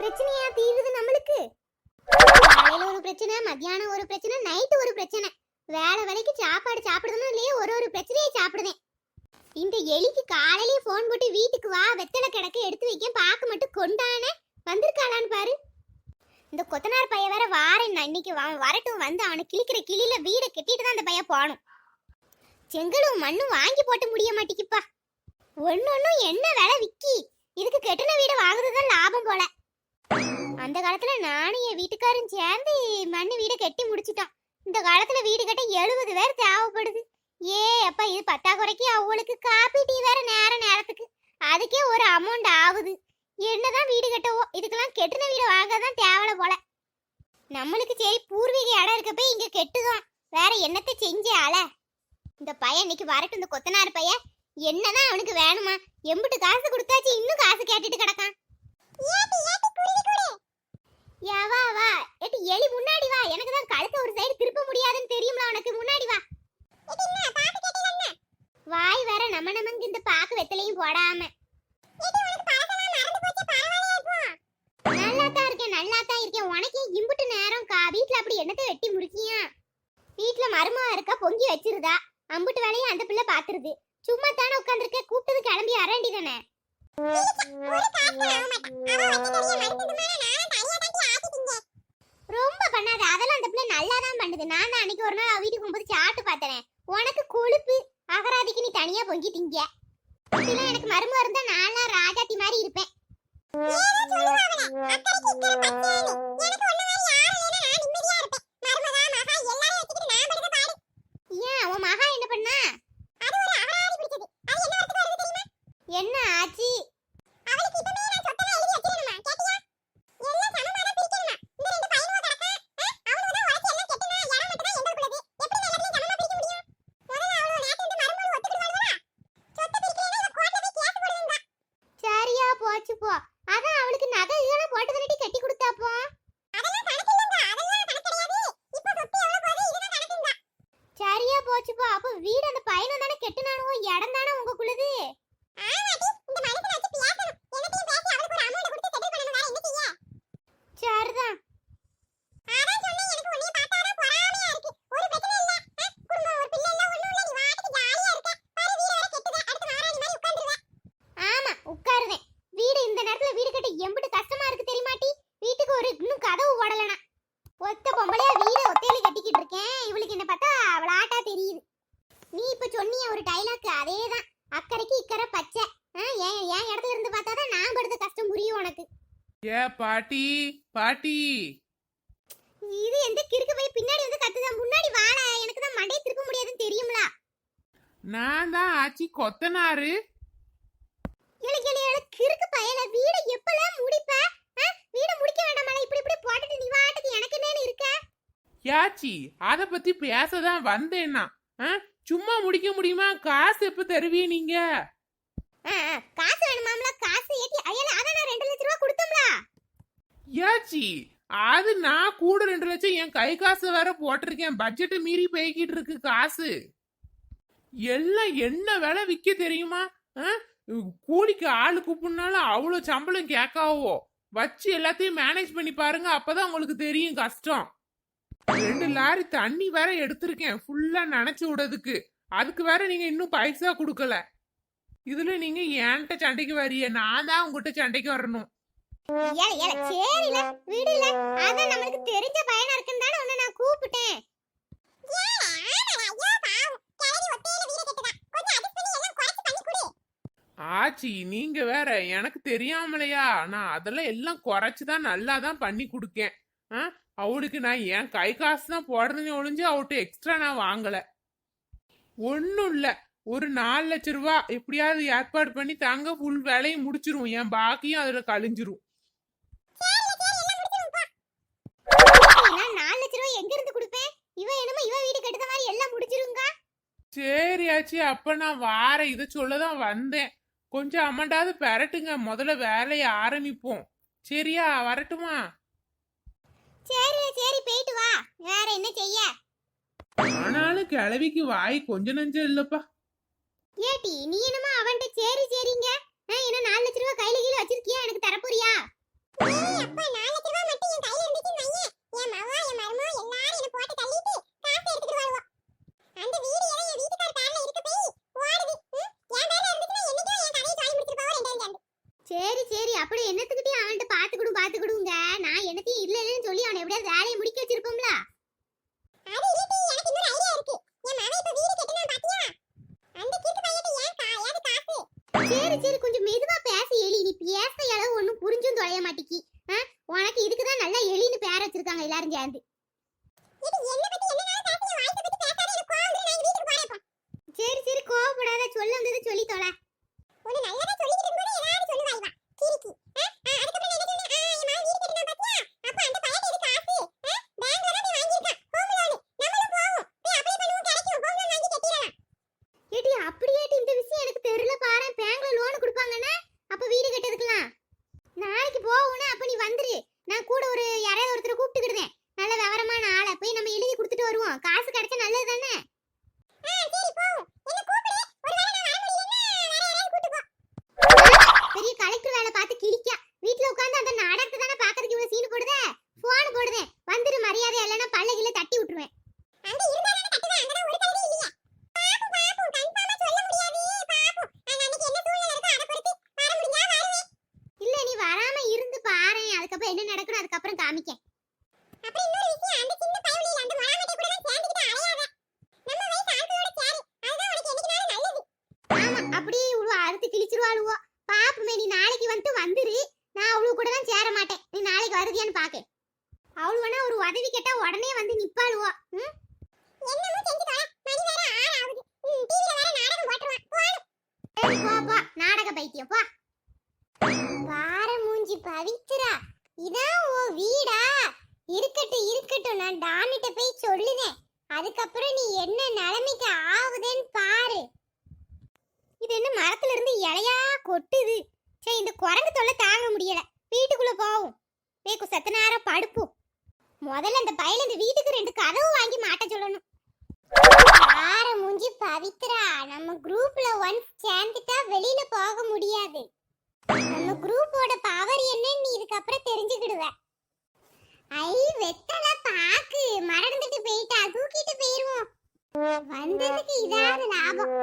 பிரச்சனையா தீருது நம்மளுக்கு? காலையில ஒரு பிரச்சனை மத்தியானம் ஒரு பிரச்சனை நைட்டு ஒரு பிரச்சனை. வேலை வேலைக்கு சாப்பாடு சாப்பிடுதுன்னு இல்லையே ஒரு ஒரு பிரச்சனையை சாப்பிடுதேன். இந்த எலிக்கு காலையிலேயே ஃபோன் போட்டு வீட்டுக்கு வா வெத்தலை கிடக்க எடுத்து வைக்க பார்க்க மட்டும் கொண்டானே வந்திருக்காளான்னு பாரு. இந்த கொத்தனார் பையன் வேற வாரேன் நான் இன்னைக்கு வரட்டும் வந்து அவனை கிழிக்கிற கிளியில வீடை கட்டிட்டு தான் அந்த பையன் போகணும். செங்கலும் மண்ணும் வாங்கி போட்டு முடிய மாட்டேங்குப்பா ஒன்னொன்னும் என்ன விலை விக்கி? இதுக்கு கெட்டின வீடை வாங்குறதுதான் லாபம் போல. அந்த காலத்துல நானும் என் வீட்டுக்காரும் சேர்ந்து மண்ணு வீடை கட்டி முடிச்சிட்டோம். இந்த காலத்துல வீடு கட்ட எழுபது பேர் தேவைப்படுது. ஏ அப்பா இது பத்தாக்குறைக்கு அவளுக்கு காப்பி டீ வேற நேர நேரத்துக்கு. அதுக்கே ஒரு அமௌண்ட் ஆகுது. என்னதான் வீடு கட்டவோ இதுக்கெல்லாம் கெட்டின வீடு வாங்க தான் தேவலை போல. நம்மளுக்கு சரி பூர்வீக இடம் இருக்க போய் இங்க கெட்டுதான். வேற என்னத்தை செஞ்சே ஆள இந்த பையன் இன்னைக்கு வரட்டும் இந்த கொத்தனார் பையன். என்னதான் அவனுக்கு வேணுமா? எம்பிட்டு காசு கொடுத்தாச்சு இன்னும் காசு கேட்டுட்டு கிடக்கான். யா வா வா. ஏட்டி எலி முன்னாடி வா. எனக்கு தான் கழுத்து ஒரு சைடு திருப்ப முடியாதுன்னு தெரியும்ல உனக்கு. முன்னாடி வா. வாய் வேற நம்ம நமக்கு இந்த பாக்கு வெத்தலையும் போடாம. நல்லா தான் இருக்கேன் நல்லா தான் இருக்கேன் உனக்கே இம்புட்டு நேரம் கா? வீட்ல அப்படி என்னத்தை வெட்டி முடிக்கியா வீட்ல மருமவா இருக்கா? பொங்கி வச்சிருதா? அம்புட்டு வேலையும் அந்த பிள்ளை பாத்துருது. சும்மா தானே உட்காந்துருக்க கூப்பிட்டது கிளம்பி அரண்டி தானே. ரொம்ப பண்ணாத. அதெல்லாம் அந்த பிள்ளை நல்லா தான் பண்ணுது. நான் தான் அன்னைக்கு ஒரு நாள் அவ வீட்டுக்கு போகும்போது சாட்டு பார்த்தேன். உனக்கு கொழுப்பு அகராதிக்கு நீ தனியா பொங்கி திங்க இதெல்லாம் எனக்கு மருமக இருந்தா நான்லாம் ராஜாத்தி மாதிரி இருப்பேன் ஏன் உன் மகா என்ன பண்ணா என்ன ஆச்சு சரியா போச்சு போ அதான் அவளுக்கு நகை இதெல்லாம் போட்டு தானடி கட்டி கொடுத்தாப்போ சரியா போச்சு போ அப்ப வீடு அந்த பையனும் தானே கெட்டுனானுவோ? இடம் தானே உங்களுக்குள்ளது சரிதான் ஆமா உட்காருவேன் வீடு இந்த நேரத்துல வீடு கட்ட எம்பிட்டு கஷ்டமா இருக்கு தெரியுமாட்டி வீட்டுக்கு ஒரு இன்னும் கதவு ஓடலனா ஒத்த பொம்பளையா வீட ஒத்தையில கட்டிக்கிட்டு இருக்கேன் இவளுக்கு என்ன பார்த்தா விளாட்டா தெரியுது நீ இப்ப சொன்னிய ஒரு டைலாக் அதேதான். அக்கறைக்கு இக்கரை பச்சை. என் என் இடத்துல இருந்து பார்த்தாதான் நான் படுத்த கஷ்டம் புரியும் உனக்கு. ஏ பாட்டி பாட்டி. இது எந்த கிறுக்கு போய் பின்னாடி வந்து கத்துதான் முன்னாடி வாழ. எனக்கு தான் மண்டையை திருப்ப முடியாதுன்னு தெரியும்ல. நான் தான் ஆச்சி கொத்தனாரு. கிறுக்கு பையல வீட எப்பலாம் முடிப்ப? வீட முடிக்க வேண்டாமா இப்படி இப்படி போட்டுட்டு நீ வாட்டுக்கு எனக்கு என்னன்னு இருக்க? யாச்சி அத பத்தி பேசதான் வந்தேன்னா. ஆ? சும்மா முடிக்க முடியுமா? காசு எப்ப தருவீ நீங்க? காசு வேணுமாம்ல? காசு ஏத்தி அயல அதான் நான் ரெண்டு லட்ச ரூபா கொடுத்தோம்ல. யாச்சி அது நான் கூட ரெண்டு லட்சம் என் கை காசு வேற போட்டிருக்கேன். பட்ஜெட் மீறி போய்கிட்டு இருக்கு காசு. எல்லாம் என்ன விலை விக்க தெரியுமா? கூலிக்கு ஆளு கூப்பிடனாலும் அவ்வளோ சம்பளம் கேட்காவோ? வச்சு எல்லாத்தையும் மேனேஜ் பண்ணி பாருங்க அப்பதான் உங்களுக்கு தெரியும் கஷ்டம். ரெண்டு லாரி தண்ணி வேற எடுத்திருக்கேன். ஃபுல்லா நனைச்சு விடுறதுக்கு. அதுக்கு வேற நீங்க இன்னும் பைசா கொடுக்கல. இதுல நீங்க என்கிட்ட சண்டைக்கு வரிய நான் தான் உங்ககிட்ட சண்டைக்கு வரணும். ஏல ஏல சரில விடுல. அதான் நம்மளுக்கு தெரிஞ்ச பையனா இருக்குன்னு தானே உன்னை நான் கூப்பிட்டேன். ஆச்சி நீங்க வேற எனக்கு தெரியாமலையா? நான் அதெல்லாம் எல்லாம் குறைச்சு தான் நல்லா தான் பண்ணி கொடுக்கேன். அவளுக்கு நான் என் கை காசு தான் போடுறதுன்னு ஒழிஞ்சு அவட்ட எக்ஸ்ட்ரா நான் வாங்கல. ஒன்றும் இல்லை. ஒரு நாலு லட்ச ரூபா எப்படியாவது ஏற்பாடு பண்ணி தாங்க ஃபுல் வேலையும் முடிச்சிரும். என் பாக்கியும் அதில் கழிஞ்சிரும். நான் நாலு லட்ச ரூபாய் எங்க இருந்து கொடுப்பேன்? இவ என்னமோ இவ வீடு கட்டுற மாதிரி எல்லாம் முடிச்சிருங்க சரி ஆச்சி அப்ப நான் வாரேன். இதை சொல்ல தான் வந்தேன். கொஞ்சம் அமண்டாவது பெரட்டுங்க. முதல்ல வேலையை ஆரம்பிப்போம். சரியா? வரட்டுமா சரில சரி போயிட்டு வா வேற என்ன செய்ய? ஆனாலும் கிழவிக்கு வாய் கொஞ்ச நஞ்சம் இல்லப்பா. ஏட்டி நீ என்னமோ அவன்கிட்ட சரி சரிங்க நான் என்ன நாலு லட்ச ரூபாய் கையில கீழ வச்சிருக்கியா எனக்கு தரப்போறியா அப்படி என்னத்துக்கிட்டே அவன்கிட்ட பாத்துக்கிடும் பாத்துக்கிடுங்க நான் என்னத்தையும் இல்ல இல்லன்னு சொல்லி அவனை எப்படியாவது வேலையை முடிக்க வச்சிருப்போம்ல அது இல்லடி எனக்கு இன்னொரு ஐடியா இருக்கு என் மகன் இப்ப வீடு கட்டணும் பாத்தியா அந்த கீட்டு பையன்ட்ட ஏன் கா ஏது காசு சரி சரி கொஞ்சம் மெதுவா பேச எலி நீ பேச அளவு ஒண்ணும் புரிஞ்சும் தொலைய மாட்டிக்கி ஆ? உனக்கு இதுக்கு தான் நல்லா எலின்னு பேர் வச்சிருக்காங்க எல்லாரும் சேர்ந்து. சரி சரி கோவப்படாத சொல்ல வந்தது சொல்லி தொலை. ஒண்ணு நல்லதா சொல்லிட்டு இருக்கும்போது ஏதாவது சொல்லுவா இவ கிறுக்கி? அப்ப வீடு கட்டதுக்கலாம் நாளைக்கு போவோம்னா அப்ப நீ வந்துரு. நான் கூட ஒரு யாரையாவது ஒருத்தரை கூப்பிட்டுக்கிடுதேன். நல்ல விவரமான ஆளை போய் நம்ம எழுதி கொடுத்துட்டு வருவோம். காசு கிடைச்சா நல்லது தானே அதுக்கப்புறம் என்ன நடக்கணும் அதுக்கப்புறம் காமிக்கேன். அப்புறம் இன்னொரு விஷயம் அந்த சின்ன பயவலியில அந்த மராமட்டை கூட எல்லாம் சேர்ந்துக்கிட்டு அலையாத. நம்ம வயசு ஆட்களோட சேரு அதுதான் உனக்கு என்னைக்குனாலும் நல்லது. ஆமா அப்படியே இவ்வளவு அறுத்து கிழிச்சிருவாளுவோ. பாப்புமே நீ நாளைக்கு வந்துட்டு வந்துரு. நான் அவளு கூட தான் சேர மாட்டேன். நீ நாளைக்கு வருதியான்னு பாக்க அவளு வேணா ஒரு உதவி கேட்டா உடனே வந்து நிப்பாளுவோ. ம்? என்னமோ செஞ்சு தொலை. மணி வேற ஆறு ஆகுது. ம் டிவில வேற நாடகம் போட்டுருவான் போடு போ போ. நாடக பைத்தியம் போ. மூஞ்சி பவித்ரா. இதான் ஓ வீடா? இருக்கட்டும் இருக்கட்டும் நான் டானிட்ட போய் சொல்லுதேன். அதுக்கப்புறம் நீ என்ன நிலைமைக்கு ஆகுதுன்னு பாரு. இது என்ன மரத்துல இருந்து இலையா கொட்டுது? சரி இந்த குரங்கு தொல்லை தாங்க முடியல. வீட்டுக்குள்ள போவோம். வேக்கு சத்த நேரம் படுப்போம் முதல்ல இந்த பையில இந்த வீட்டுக்கு ரெண்டு கதவு வாங்கி மாட்ட சொல்லணும். ஆற மூஞ்சி பவித்ரா? நம்ம குரூப்ல ஒன்ஸ் சேர்ந்துட்டா வெளியில போக முடியாது. நம்ம குரூப்போட பவர் என்னன்னு நீ இதுக்கப்புறம் தெரிஞ்சுக்கிடுவ. ஐ வெத்தல பாக்கு. மறந்துட்டு போயிட்டா. தூக்கிட்டு போயிருவோம். வந்ததுக்கு இதாவது லாபம்.